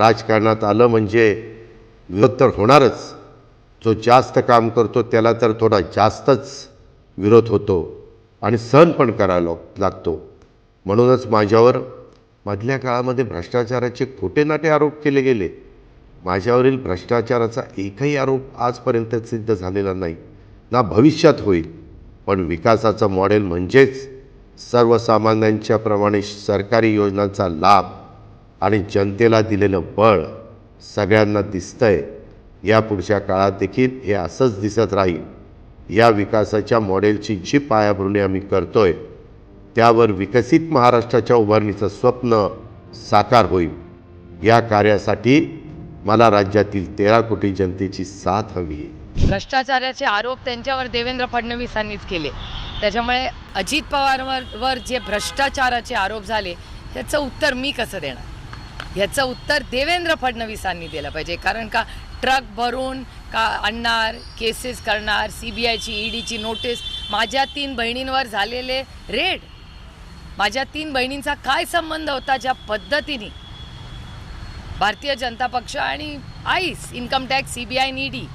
राजकारणात आलं म्हणजे विरोध तर होणारच. जो जास्त काम करतो त्याला तर थोडा जास्तच विरोध होतो आणि सहन पण करायला लागतो. म्हणूनच माझ्यावर मधल्या काळामध्ये भ्रष्टाचाराचे खोटे नाटे आरोप केले गेले. माझ्यावरील भ्रष्टाचाराचा एकही आरोप आजपर्यंत सिद्ध झालेला नाही. ना भविष्यात होईल. पण विकासाचं मॉडेल म्हणजेच सर्वसामान्यांच्याप्रमाणे सरकारी योजनांचा लाभ आणि जनतेला दिलेलं बळ सगळ्यांना दिसतंय. या पुढच्या काळात देखील हे असंच दिसत राहील. या विकासाच्या मॉडेलची जी पायाभरणी आम्ही करतो आहे त्यावर विकसित महाराष्ट्राच्या उभारणीचं स्वप्न साकार होईल. या कार्यासाठी मला राज्यातील तेरा कोटी जनतेची साथ हवी आहे. भ्रष्टाचाराचे आरोप त्यांच्यावर देवेंद्र फडणवीसांनीच केले. त्याच्यामुळे अजित पवारवर वर जे भ्रष्टाचाराचे आरोप झाले त्याचं उत्तर मी कसं देणार? ह्याचं उत्तर देवेंद्र फडणवीसांनी दिलं पाहिजे. कारण का ट्रक भरून का आणणार केसेस करणार सी बी आयची ईडीची नोटीस माझ्या तीन बहिणींवर झालेले रेड माझ्या तीन बहिणींचा काय संबंध होता ज्या पद्धतीने भारतीय जनता पक्ष आणि ice income tax C B I ED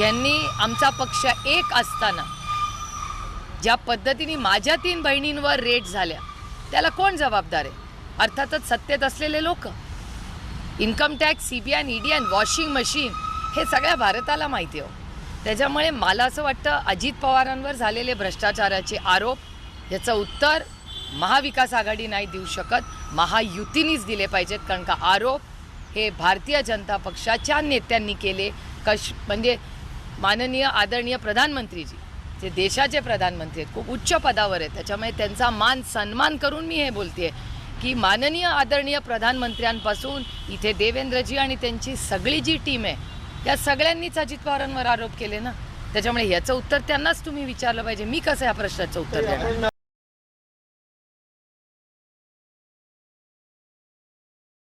यांनी आमचा पक्ष एक असताना ज्या पद्धतीने माझ्या तीन बहिणींवर रेट झाल्या त्याला कोण जबाबदार आहे? अर्थातच सत्तेत असलेले लोक. Income tax C B I ED and washing machine हे सगळ्या भारताला माहिती हो त्याच्यामुळे मला असं वाटतं अजित पवारांवर झालेले भ्रष्टाचाराचे आरोप याचं उत्तर महाविकास आघाडी नाही देऊ शकत. महायुतीनीच दिले पाहिजेत कारण का आरोप हे भारतीय जनता पक्षाच्या नेत्यांनी केले. कश म्हणजे माननीय आदरणीय प्रधानमंत्रीजी जे देशाचे प्रधानमंत्री आहेत खूप उच्च पदावर आहेत. त्याच्यामुळे त्यांचा मान सन्मान करून मी हे बोलते आहे की माननीय आदरणीय प्रधानमंत्र्यांपासून इथे देवेंद्रजी आणि त्यांची सगळी जी टीम आहे त्या सगळ्यांनीच अजित पवारांवर आरोप केले ना? त्याच्यामुळे याचं उत्तर त्यांनाच तुम्ही विचारलं पाहिजे. मी कसं या प्रश्नाचं उत्तर देणार?